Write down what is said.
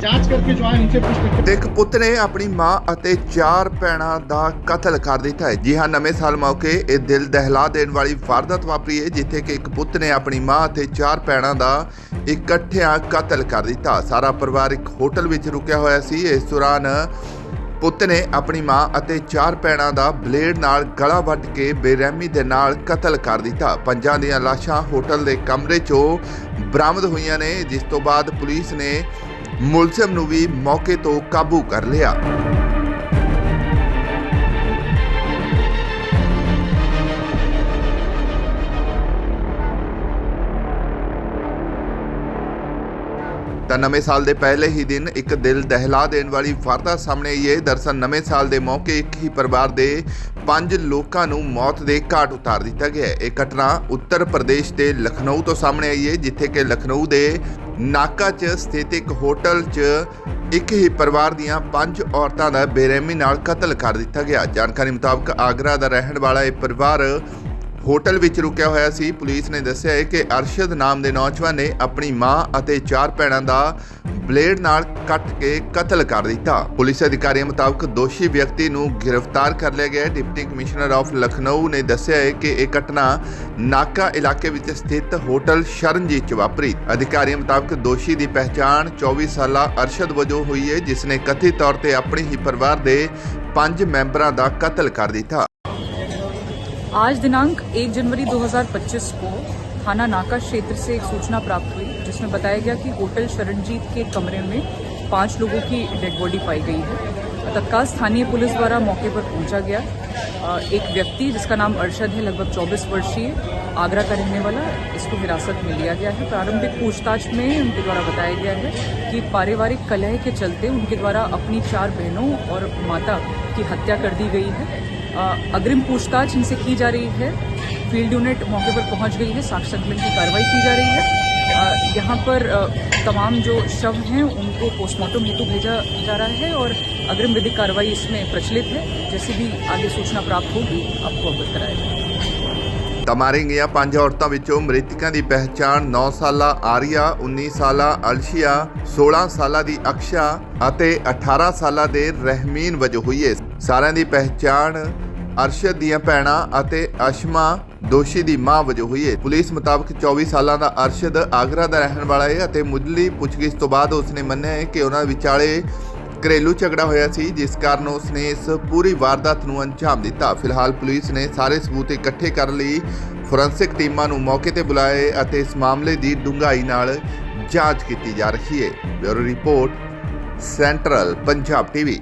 ਜਾਂਚ ਕਰਕੇ ਜੋ ਹੈ ਨੀਚੇ ਪੁੱਛ ਸਕਦੇ ਇੱਕ ਪੁੱਤ ਨੇ ਆਪਣੀ ਮਾਂ ਅਤੇ ਚਾਰ ਭੈਣਾਂ ਦਾ ਕਤਲ ਕਰ ਦਿੱਤਾ ਹੈ। ਜੀ ਹਾਂ, ਨਵੇਂ ਸਾਲ ਮੌਕੇ ਇਹ ਦਿਲ ਦਹਿਲਾ ਦੇਣ ਵਾਲੀ ਵਾਰਦਾਤ ਵਾਪਰੀ ਹੈ, ਜਿੱਥੇ ਕਿ ਇੱਕ ਪੁੱਤ ਨੇ ਆਪਣੀ ਮਾਂ ਅਤੇ ਚਾਰ ਭੈਣਾਂ ਦਾ ਇਕੱਠਿਆਂ ਕਤਲ ਕਰ ਦਿੱਤਾ। ਸਾਰਾ ਪਰਿਵਾਰ ਇੱਕ ਹੋਟਲ ਵਿੱਚ ਰੁਕਿਆ ਹੋਇਆ ਸੀ। ਇਸ ਦੌਰਾਨ ਪੁੱਤ ਨੇ ਆਪਣੀ ਮਾਂ ਅਤੇ ਚਾਰ ਭੈਣਾਂ ਦਾ ਬਲੇਡ ਨਾਲ ਗਲਾ ਵੱਟ ਕੇ ਬੇਰਹਿਮੀ ਦੇ ਨਾਲ ਕਤਲ ਕਰ ਦਿੱਤਾ। ਪੰਜਾਂ ਦੀਆਂ ਲਾਸ਼ਾਂ ਹੋਟਲ ਦੇ ਕਮਰੇ 'ਚੋਂ ਬਰਾਮਦ ਹੋਈਆਂ ਨੇ, ਜਿਸ ਤੋਂ ਬਾਅਦ ਪੁਲਿਸ ਨੇ ਮੁਲਜ਼ਮ ਨੂੰ ਵੀ ਮੌਕੇ ਤੋਂ ਕਾਬੂ ਕਰ ਲਿਆ। ਤਾਂ ਨਵੇਂ ਸਾਲ ਦੇ ਪਹਿਲੇ ਹੀ ਦਿਨ ਇੱਕ ਦਿਲ ਦਹਿਲਾ ਦੇਣ ਵਾਲੀ ਵਾਰਤਾ ਸਾਹਮਣੇ ਆਈ ਹੈ। ਦਰਸਲ ਨਵੇਂ ਸਾਲ ਦੇ ਮੌਕੇ ਇੱਕ ਹੀ ਪਰਿਵਾਰ ਦੇ ਪੰਜ ਲੋਕਾਂ ਨੂੰ ਮੌਤ ਦੇ ਘਾਟ ਉਤਾਰ ਦਿੱਤਾ ਗਿਆ ਹੈ। ਇਹ ਘਟਨਾ ਉੱਤਰ ਪ੍ਰਦੇਸ਼ ਦੇ ਲਖਨਊ ਤੋਂ ਸਾਹਮਣੇ ਆਈ ਹੈ, ਜਿੱਥੇ ਕਿ ਲਖਨਊ ਦੇ ਨਾਕਾ 'ਚ ਸਥਿਤ ਇੱਕ ਹੋਟਲ 'ਚ ਇੱਕ ਹੀ ਪਰਿਵਾਰ ਦੀਆਂ ਪੰਜ ਔਰਤਾਂ ਦਾ ਬੇਰਹਿਮੀ ਨਾਲ ਕਤਲ ਕਰ ਦਿੱਤਾ ਗਿਆ। ਜਾਣਕਾਰੀ ਮੁਤਾਬਕ ਆਗਰਾ ਦਾ ਰਹਿਣ ਵਾਲਾ ਇਹ ਪਰਿਵਾਰ ਹੋਟਲ ਵਿੱਚ ਰੁਕਿਆ ਹੋਇਆ ਸੀ। ਪੁਲਿਸ ਨੇ ਦੱਸਿਆ ਹੈ ਕਿ ਅਰਸ਼ਦ ਨਾਮ ਦੇ ਨੌਜਵਾਨ ਨੇ ਆਪਣੀ ਮਾਂ ਅਤੇ ਚਾਰ ਭੈਣਾਂ ਦਾ ਬਲੇਡ ਨਾਲ ਕੱਟ ਕੇ ਕਤਲ ਕਰ ਦਿੱਤਾ। ਪੁਲਿਸ ਅਧਿਕਾਰੀਆਂ ਮੁਤਾਬਕ ਦੋਸ਼ੀ ਵਿਅਕਤੀ ਨੂੰ ਗ੍ਰਿਫਤਾਰ ਕਰ ਲਿਆ ਗਿਆ ਹੈ। ਡਿਪਟੀ ਕਮਿਸ਼ਨਰ ਆਫ ਲਖਨਊ ਨੇ ਦੱਸਿਆ ਹੈ ਕਿ ਇਹ ਘਟਨਾ ਨਾਕਾ ਇਲਾਕੇ ਵਿੱਚ ਸਥਿਤ ਹੋਟਲ ਸ਼ਰਨਜੀਤ ਚ ਵਾਪਰੀ। ਅਧਿਕਾਰੀਆਂ ਮੁਤਾਬਕ ਦੋਸ਼ੀ ਦੀ ਪਹਿਚਾਣ 24 ਸਾਲਾ ਅਰਸ਼ਦ ਵਜੋਂ ਹੋਈ ਹੈ ਜਿਸ ਨੇ ਕਥਿਤ ਤੌਰ ਤੇ ਆਪਣੇ ਹੀ ਪਰਿਵਾਰ ਦੇ ਪੰਜ ਮੈਂਬਰਾਂ ਦਾ ਕਤਲ ਕਰ ਦਿੱਤਾ। आज दिनांक 1 जनवरी 2025 को थाना नाका क्षेत्र से एक सूचना प्राप्त हुई, जिसमें बताया गया कि होटल शरणजीत के कमरे में पाँच लोगों की डेड बॉडी पाई गई है। तत्काल स्थानीय पुलिस द्वारा मौके पर पहुँचा गया। एक व्यक्ति जिसका नाम अरशद है, लगभग 24 वर्षीय आगरा का रहने वाला, इसको हिरासत में लिया गया है। प्रारंभिक पूछताछ में उनके द्वारा बताया गया है कि पारिवारिक कलह के चलते उनके द्वारा अपनी चार बहनों और माता की हत्या कर दी गई है। अग्रिम पूछताछ इनसे की जा रही है। फ़ील्ड यूनिट मौके पर पहुँच गई है। साक्ष्य संकलन की कार्रवाई की जा रही है। यहाँ पर तमाम जो शव हैं, उनको पोस्टमार्टम हेतु भेजा जा रहा है और अग्रिम विधिक कार्रवाई इसमें प्रचलित है। जैसे भी आगे सूचना प्राप्त होगी, आपको अवगत कराया जाएगा। ਤਾਂ ਮਾਰੀਆਂ ਗਈਆਂ ਪੰਜ ਔਰਤਾਂ ਵਿੱਚੋਂ ਮ੍ਰਿਤਕਾਂ ਦੀ ਪਹਿਚਾਣ 9 ਸਾਲਾ ਆਰੀਆ 19 ਸਾਲਾ ਅਲਸ਼ੀਆ 16 ਸਾਲਾ ਦੀ ਅਕਸ਼ਾ ਅਤੇ 18 ਸਾਲਾ ਦੇ ਰਹਿਮੀਨ ਵਜੋਂ ਹੋਈ ਹੈ। ਸਾਰਿਆਂ ਦੀ ਪਹਿਚਾਣ ਅਰਸ਼ਦ ਦੀਆਂ ਭੈਣਾਂ ਅਤੇ ਅਸ਼ਮਾ ਦੋਸ਼ੀ ਦੀ ਮਾਂ ਵਜੋਂ ਹੋਈ ਹੈ। ਪੁਲਿਸ ਮੁਤਾਬਕ 24 ਸਾਲਾਂ ਦਾ ਅਰਸ਼ਦ ਆਗਰਾ ਦਾ ਰਹਿਣ ਵਾਲਾ ਹੈ ਅਤੇ ਮੁੱਢਲੀ ਪੁੱਛਗਿੱਛ ਤੋਂ ਬਾਅਦ ਉਸਨੇ ਮੰਨਿਆ ਹੈ ਕਿ ਉਹਨਾਂ ਵਿਚਾਲੇ ਘਰੇਲੂ ਝਗੜਾ ਹੋਇਆ ਸੀ, ਜਿਸ ਕਾਰਨ ਉਸਨੇ ਇਸ ਪੂਰੀ ਵਾਰਦਾਤ ਨੂੰ ਅੰਜਾਮ ਦਿੱਤਾ। ਫਿਲਹਾਲ ਪੁਲਿਸ ਨੇ ਸਾਰੇ ਸਬੂਤ ਇਕੱਠੇ ਕਰਨ ਲਈ ਫੋਰੈਂਸਿਕ ਟੀਮਾਂ ਨੂੰ ਮੌਕੇ ਤੇ ਬੁਲਾਏ ਅਤੇ ਇਸ ਮਾਮਲੇ ਦੀ ਡੂੰਘਾਈ ਨਾਲ ਜਾਂਚ ਕੀਤੀ ਜਾ ਰਹੀ ਹੈ। Bureau report, central Punjab TV.